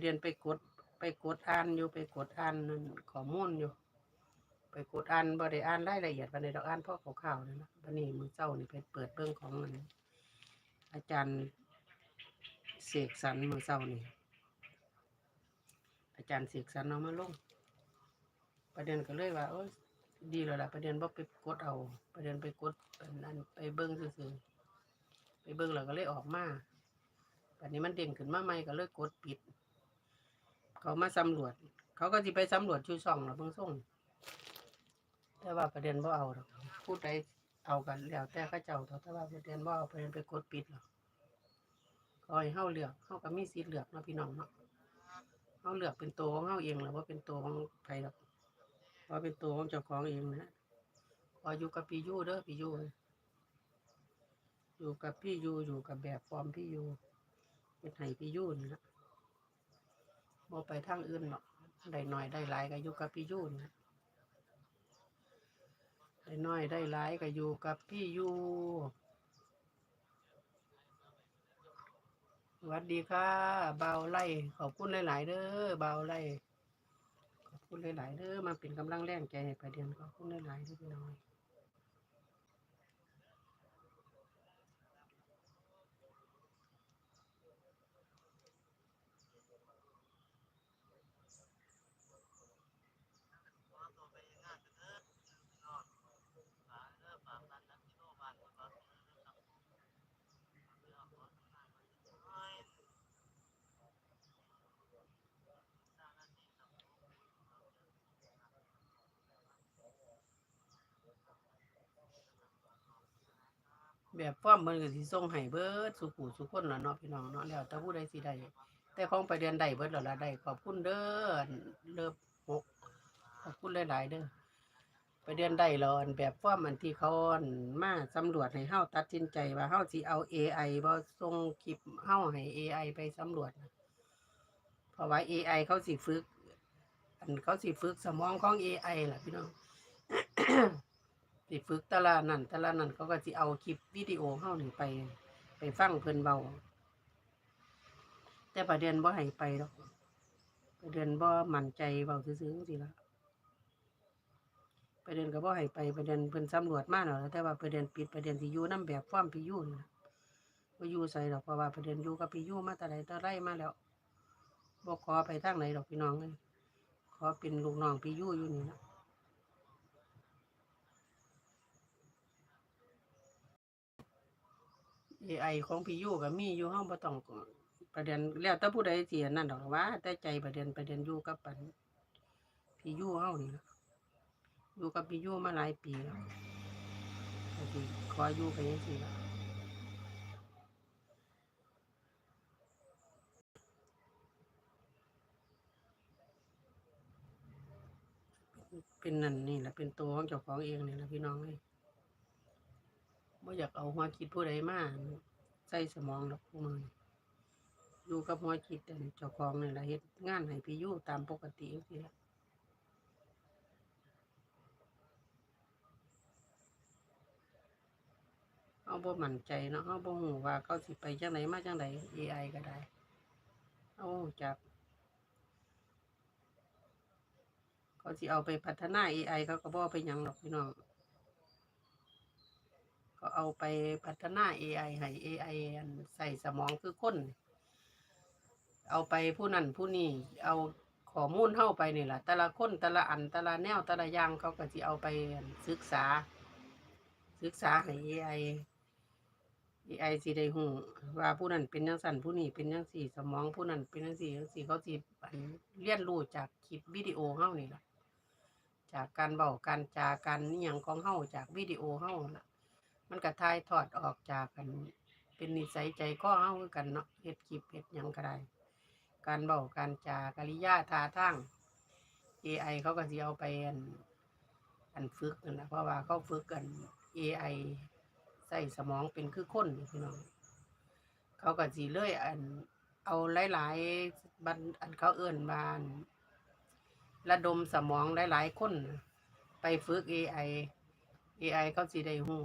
เรียนไปกด ไปกดอ่านอยู่ไปกดอ่านนั่นข้อมูลอยู่ ไปกดอ่านบ่ได้อ่านรายละเอียดปานใดดอกอ่านพ่อคร่าวๆนั่นะบัดนี้มือเช้านี่ไปเปิดเบิ่งของมันอาจารย์เสกสรรมือเช้านี่อาจารย์เสกสรรเอามาลง ประเด็นก็เลยว่าโอ้ยดีแล้วล่ะประเด็นบ่ไปกดเอา ประเด็นไปกดอันนั้นไปเบิ่งซื่อๆไปเบิ่งแล้วก็เลยออกมาแบัดนี้มันเด้งขึ้นมาใหม่ก็เลยกดปิด เขามาสำรวจ เขาก็สิไปสำรวจชูช่องล่ะเบิ่งส่งแต่ว่าประเด็นบ่าเอาดอกพูดใดเอากันแล้วแต่เขาเจ้าถอะแต่ว่าประเด็นบ่าเอาประเด็นไปกดปิดหรอกก็ให้เฮาเลือกเฮาก็มีสิทธิ์เลือกนาะพี่น้องเนาะเฮาเลือกเป็นตัวของเฮาเองแล้วบ่เป็นตัวของไผดอกว่าเป็นตัวของเจ้าของเองนะขออยู่กับพี่ยูเด้อพี่ยูอยู่กับพี่ยูอยู่กับแบบฟอร์มพี่ยูเป็นไห้พี่ยูนี่ละ บ่ไปทางอื่นหรอกได้น้อยได้หลายก็อยู่กับพี่ยูนได้น้อยได้หลายก็อยู่กับพี่ยูสวัสดีค่ะเบาไล่ขอบคุณหลาย ๆ เด้อเบาไล่ขอบคุณหลาย ๆ เด้อมาเป็นกำลังแรงใจให้ประเด็นขอบคุณหลายๆเด้อพี่น้อย แบบฟอมมันก็สิส่งให้เบิดสุขุสุขคนละเนาะพี่น้องเนาะแล้วแต่ผู้ใดสิได้แต่ของไประเด็นได้เบิดแล้วละได้ขอบคุณเด้อเลิฟหกขอบคุณหลายๆเด้อประเด็นได้แล้วอันแบบฟอร์มอันที่เขาอันมาสำรวจให้เฮาตัดสินใจว่าเฮาสิเอา AI บ่ส่งคลิปเฮาให้ AI ไปสำรวจเพราะว่า AI เขาสิฝึก อันเขาสิฝึกสมองของ AI ล่ะพี่น้อง สิฝึกต่ละนั่นต่ละนั่นเขาก็สิเอาคลิปวิดีโอเฮาหนี่งไป ไปฟังเพิ่นเบา แต่ประเด็นบ่ให้ไปดอกประเด็นบ่มั่นใจเบาซื่อๆจังซี่ล่ะประเด็นก็บ่ให้ไปประเด็นเพิ่นสำรวจมาแล้วแต่ว่าประเด็นปิดประเด็นสิอยู่นํแบบฟอมพี่ยู่นี่ล่ะบ่อยู่ใส่ดอกเพราะว่าประเด็นอยู่กับพี่ยู่มาแต่ใดแต่ไรมาแล้วบ่ขอไปทางไหนดอกพี่น้องเอ้ยขอเป็นลูกน้องพี่ยู่อยู่นี่ล่ะ AI ของพี่ยูก็มีอยู่เฮาบ่ต้องประเด็นแล้วแต่ผู้ใดสิอันนั่นดอกว่าแต่ใจประเด็นประเด็นอยู่กับปันพี่ยูเฮานี่ล่ะอยู่กับพี่ยูมาหลายปีแล้วก็สิขออยู่ไปจังซี่ล่ะเป็นนั่นนี่แหละเป็นตัวของเจ้าของเองนี่แหละพี่น้องเอ้ย บ่อยากเอาหัวคิดผู้ใดมาใส่สมองดอกพวกมันอยู่กับหัวคิดอันเจ้าของนี่แหละเฮ็ดงานให้พี่ยู่ตามปกติจังซี่ละเฮาบ่มั่นใจเนาะเฮาบ่ฮู้ว่าเขาสิไปจังไดมาจังได AI ก็ได้เฮาบ่รู้จักเขาสิเอาไปพัฒนา AI เขาก็บ่เอาไปยังหรอกพี่น้อง ก็เอาไปพัฒนา AI ให้ AI อันใส่สมองคือคนเอาไปผู้นั้นผู้นี้เอาข้อมูลเฮาไปนี่แหละแต่ละคนแต่ละอันแต่ละแนวแต่ละอย่างเขาก็สิเอาไปศึกษา ศึกษาให้ AI AI สิได้ฮู้ว่าผู้นั้นเป็นจังซั่นผู้นี้เป็นจังซี่สมองผู้นั้นเป็นจังซี่จังซี่เขาสิอันเรียนรู้จากคลิปวิดีโอเฮานี่แหละจากการเว้าการจาการอิหยังของเฮาจากวิดีโอเฮานั่นล่ะ มันก็ถ่ายทอดออกจากกัน เป็นนิสัยใจคอเฮาคือกันเนาะเฮ็ดคลิปเฮ็ดหยังก็ได้ การเว้าการจากริยาท่าทาง AI เขาก็สิเอาไปอันอันฝึกนั่นะเพราะว่าเขาฝึกกัน AI ใส่สมองเป็นคือคนนี่พี่น้องเขาก็สิเลยอันเอาหลายๆบันอันเขาเอิ้นว่านระดมสมองหลายๆคน ไปฝึก AI AI เขาสิได้ฮู้